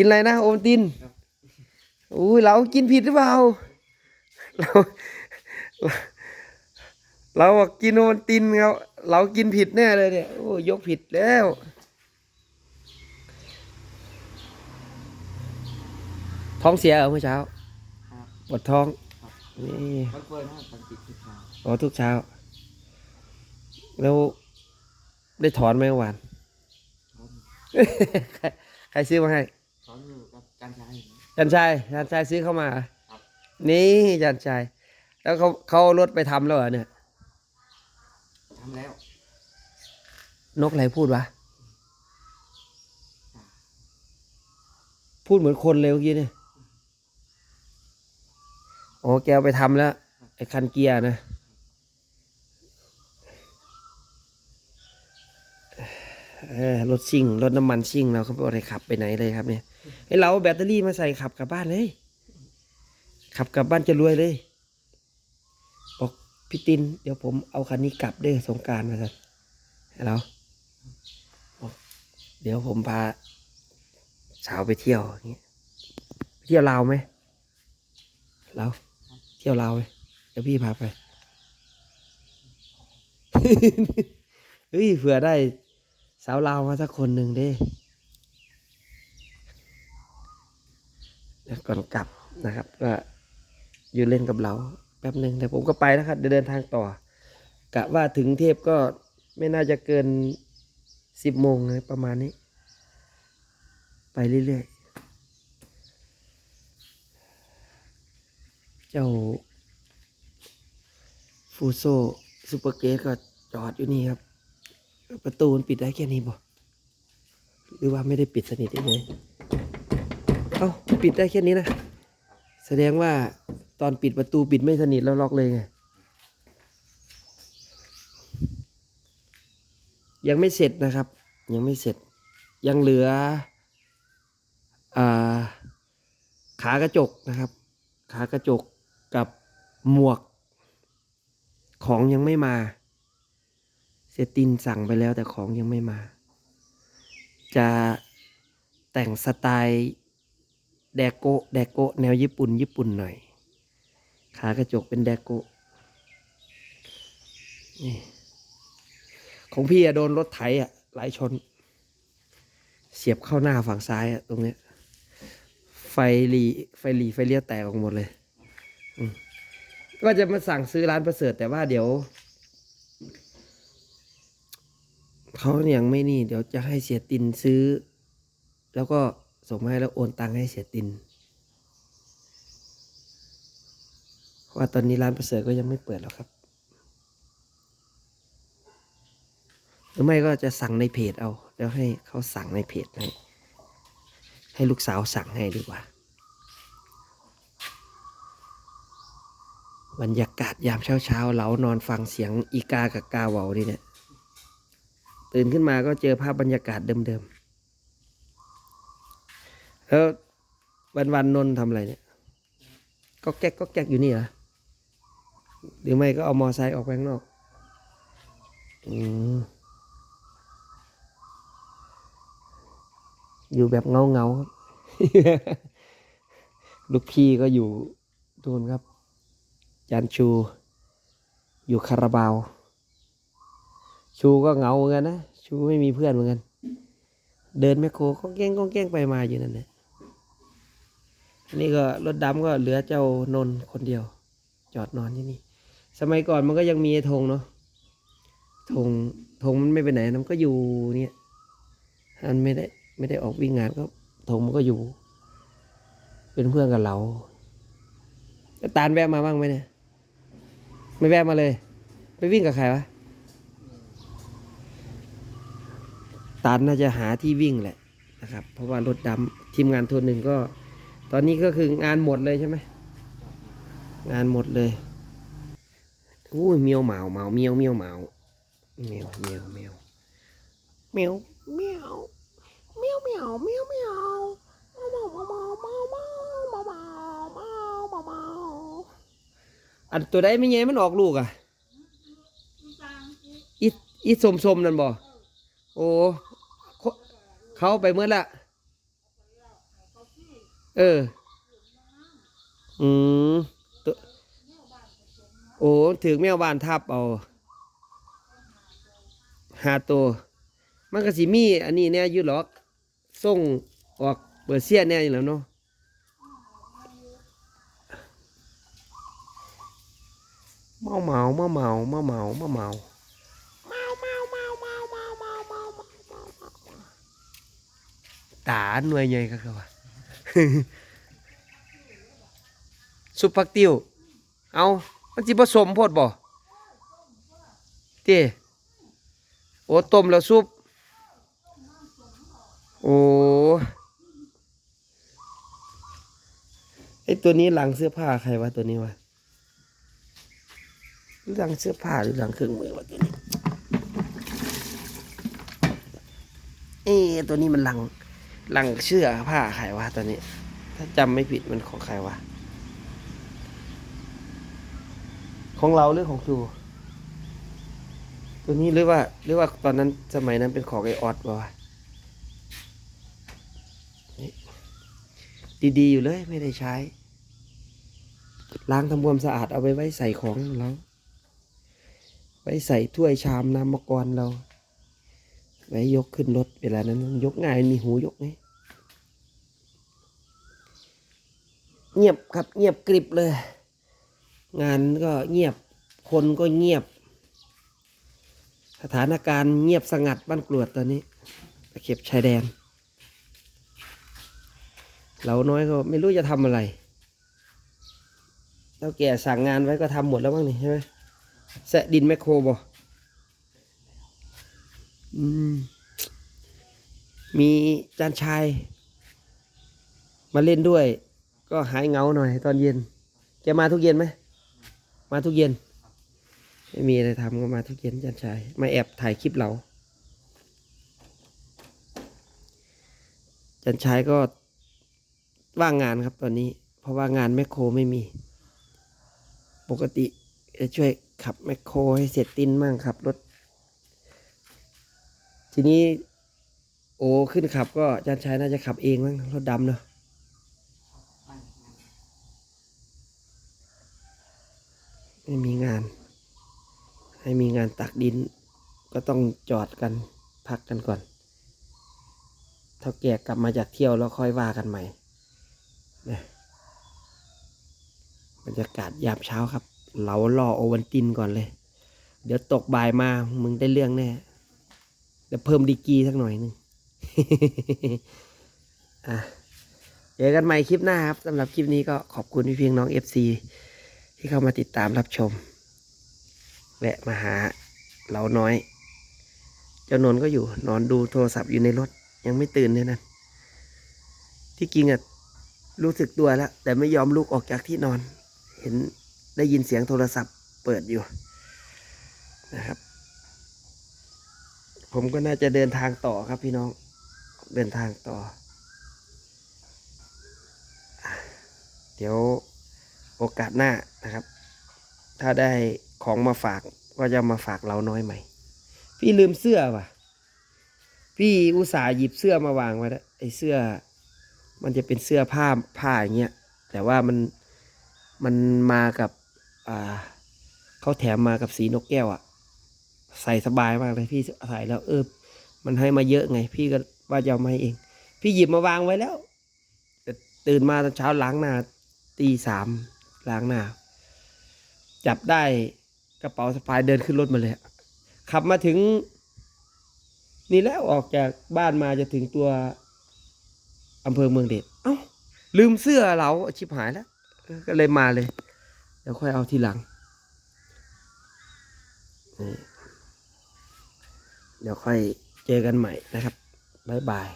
กินอะไรนะโอวัลตินอุ้ยเรากินผิดหรือเปล่า เรา เราเราบอกกินโอวัลตินครับเรากินผิดแน่เลยเนี่ยโอ้ยกผิดแล้วท้องเสียเหรอเมื่อเช้าครับปวดท้องครับนี่มันเปิดนะปกติทุกเช้าอ๋อทุกเช้า แล้วได้ถอนไหมเมื่อวานผมใครใครซื้อมาให้ สอนอยู่กับการใช้จันชัยจันชัยซื้อเข้ามาเหรอครับ นี่จันชัยแล้วเขาเขาเอารถไปทำแล้วเหรอเนี่ย ทำแล้วนกอะไรพูดวะ พูดเหมือนคนเลยเมื่อกี้เนี่ยอ๋อแกเอาไปทำแล้ว ไอ้คันเกียร์นะ เออรถซิ่ง รถน้ำมันซิ่งเราเขาไม่ได้ขับไปไหนเลยครับเนี่ย ให้เราแบตเตอรี่มาใส่ขับกลับบ้านเลย ขับกลับบ้านจะรวยเลย บอกพี่ติน เดี๋ยวผมเอาคันนี้กลับเด้อสงการมาสันให้เราบอกเดี๋ยวผมพาสาวไปเที่ยวอย่างเงี้ยไปเที่ยวลาวไหมเราวเที่ยวลาวไหมเดี๋ยวพี่พาไปเฮ้ยเผื่อได้สาวลาวมาสักคนหนึ่งเด้ แล้วก่อนกลับนะครับ ก็อยู่เล่นกับเราแป๊บหนึ่งแต่ผมก็ไปแล้วครับเดี๋ยวเดินทางต่อกะว่าถึงเทพก็ไม่น่าจะเกินสิบโมงนะประมาณนี้ ไปเรื่อยๆ เจ้า ฟูโซซูเปอร์เกตก็จอดอยู่นี่ครับ ประตูมันปิดได้แค่นี้บ่หรือว่าไม่ได้ปิดสนิทเลย เอ้าปิดได้แค่นี้นะ แสดงว่าตอนปิดประตูปิดไม่สนิทแล้วล็อกเลยไง ยังไม่เสร็จนะครับ ยังไม่เสร็จ ยังเหลืออ่าขากระจกนะครับ ขากระจกกับหมวก ของยังไม่มา เซตินสั่งไปแล้วแต่ของยังไม่มา จะแต่งสไตล์ แดโกแดโกแนวญี่ปุ่น ญี่ปุ่นหน่อย ขากระจกเป็นแดโกนี่ของพี่อะโดนรถไถอะไหลชน เสียบเข้าหน้าฝั่งซ้ายอะตรงเนี้ย ไฟหลีไฟหลีไฟเลี้ยวแตกออกหมดเลยก็จะมาสั่งซื้อร้านประเสริฐแต่ว่าเดี๋ยวเขายังไม่นี่ เดี๋ยวจะให้เสียตินซื้อ แล้วก็ ส่งมาให้แล้วโอนตังค์ให้เสียตินเพราะว่าตอนนี้ร้านประเสริฐก็ยังไม่เปิดหรอกครับหรือไม่ก็จะสั่งในเพจเอา แล้วให้เขาสั่งในเพจให้ให้ลูกสาวสั่งให้ดีกว่า บรรยากาศยามเช้าๆเรานอนฟังเสียงอีกากับกาเวาดีเนี่ยตื่นขึ้นมาก็เจอภาพบรรยากาศเดิมๆ แล้ววันวันนนท์ทำอะไรเนี่ย ก็แก๊กก็แก๊กอยู่นี่เหรอหรือไม่ก็เอามอไซค์ออกไปข้างนอกออยู่แบบเงาเงาครับ ลูกพี่ก็อยู่ดูนครับจานชู อยู่คาราบาว ชูก็เงาเหมือนกันนะ ชูไม่มีเพื่อนเหมือนกัน เดินแมคโครก็แก้งก็แก้งไปมาอยู่นั่นแหละ อันนี้ก็รถดำก็เหลือเจ้านนคนเดียว จอดนอนที่นี่ สมัยก่อนมันก็ยังมีธงเนาะธงธงมันไม่ไปไหนมันก็อยู่เนี่ยมันไม่ได้ไม่ได้ออกวิ่งงานก็ธงมันก็อยู่ เป็นเพื่อนกับเราแล้วตาลแวะมาบ้างไหมเนี่ยไม่แวะมาเลย ไปวิ่งกับใครวะตาลน่าจะหาที่วิ่งแหละนะครับ เพราะว่ารถดำทีมงานตัวหนึ่งก็ ตอนนี้ก็คืองานหมดเลยใช่ไหมงานหมดเลยอู้ยเมียวเหมาเหมาเมียวเมียวเหมาเมียวเมียวเมียวเมียวเมียวเมียวเมียวเมียวเมียวเมาเมาเมาเมาเมาเมาเมาเมาเมาเมาอันตัวใดไม่เงี้ยมันออกลูกอะอีอีสมสมนั่นบ่โอ้เขาเขาไปเมื่อละ เออ อืมตัวโอ้ถึงแมวบ้านทับเอาหาตัว มันก็สิมี อันนี้เนี่ยยู่หรอกส่งออกเบอร์เซียเนี่ยอยู่แล้วเนาะเมาเมาเมาเมาเมาเมาเมาเมาเมาเมาเมาเมาเมาเมาเมาตาหน่วยใหญ่ก็ครับว่า ซุปผักติ้ว เอามันสิผสมโพดบ่เต้โอ้ต้มแล้วซุป โอ้ไอตัวนี้หลังเสื้อผ้าใครวะตัวนี้วะหรือหลังเสื้อผ้าหรือหลังเครื่องมือวะตัวนี้ เอ๊ะตัวนี้มันหลัง ลังเสื้อผ้าใครวะตัวนี้ ถ้าจำไม่ผิดมันของใครวะ ของเราหรือของครูตัวนี้หรือว่าหรือว่าตอนนั้นสมัยนั้นเป็นของไอออสวะดีๆอยู่เลยไม่ได้ใช้ ล้างทำความสะอาดเอาไปไว้ใส่ของเรา ไว้ใส่ถ้วยชามน้ำมกรเรา ไว้ยกขึ้นรถเวลานั้น ยกง่ายมีหูยกไงเงียบครับเงียบกริบเลย งานก็เงียบคนก็เงียบ สถานการณ์เงียบสงัดบ้านกรวดตอนนี้ตะเข็บชายแดนเราน้อยก็ไม่รู้จะทำอะไรเราแก่สั่งงานไว้ก็ทำหมดแล้วบ้างนี่ใช่ไหมแสะดินแมคโครบอ มีจานชาย มาเล่นด้วย ก็หายเงาหน่อย ตอนเย็นแกมาทุกเย็นไหม มาทุกเย็น ไม่มีอะไรทำก็มาทุกเย็นจันชาย มาแอบถ่ายคลิปเราจันชายก็ว่างงานครับตอนนี้ เพราะว่างานแมคโครไม่มี ปกติจะช่วยขับแมคโครให้เสร็จตินมั่งขับรถ ทีนี้ โอขึ้นขับ ก็จันชายน่าจะขับเองมั้งรถดำเนาะไม่มีงาน ให้มีงานตักดิน ก็ต้องจอดกันพักกันก่อนเท่าแก่กลับมาจากเที่ยวแล้วค่อยว่ากันใหม่นะบรรยากาศยามเช้าครับ เราล่อโอวันตินก่อนเลย เดี๋ยวตกบ่ายมา มึงได้เรื่องแน่ เดี๋ยวเพิ่มดีกีสักหน่อยหนึงอะเจอกันใหม่คลิปหน้าครับสำหรับคลิปนี้ก็ขอบคุณพี่เพียงน้อง FC ที่เข้ามาติดตามรับชม แวะมาหาเราน้อย เจ้านนก็อยู่ นอนดูโทรศัพท์อยู่ในรถ ยังไม่ตื่นเลยนั่นที่จริงอะรู้สึกตัวแล้ว แต่ไม่ยอมลุกออกจากที่นอน เห็นได้ยินเสียงโทรศัพท์เปิดอยู่นะครับ ผมก็น่าจะเดินทางต่อครับพี่น้อง เดินทางต่อ เดี๋ยวโอกาสหน้านะครับ ถ้าได้ของมาฝากก็จะมาฝากเราน้อยใหม่ พี่ลืมเสื้อว่ะ พี่อุตส่าห์หยิบเสื้อมาวางไว้แล้วไอ้เสื้อ มันจะเป็นเสื้อผ้าผ้าอย่างเงี้ย แต่ว่ามันมันมากับ อ่าเขาแถมมากับสีนกแก้วอะ่ะ ใส่สบายมากเลยพี่ใส่แล้วเออ มันให้มาเยอะไง พี่ก็ว่าจะเอามาให้เอง พี่หยิบมาวางไว้แล้วตื่นมาตอนเช้าล้างหน้าตีสามล้างหน้า จับได้กระเป๋าสะพายเดินขึ้นรถมาเลยขับมาถึง นี่แล้วออกจากบ้านมาจะถึงตัวอำเภอเมืองเดชเอ้า ลืมเสื้อเราชิบหายแล้ว ก็เลยมาเลย เดี๋ยวค่อยเอาทีหลังนี่ เดี๋ยวค่อยเจอกันใหม่นะครับบ๊ายบาย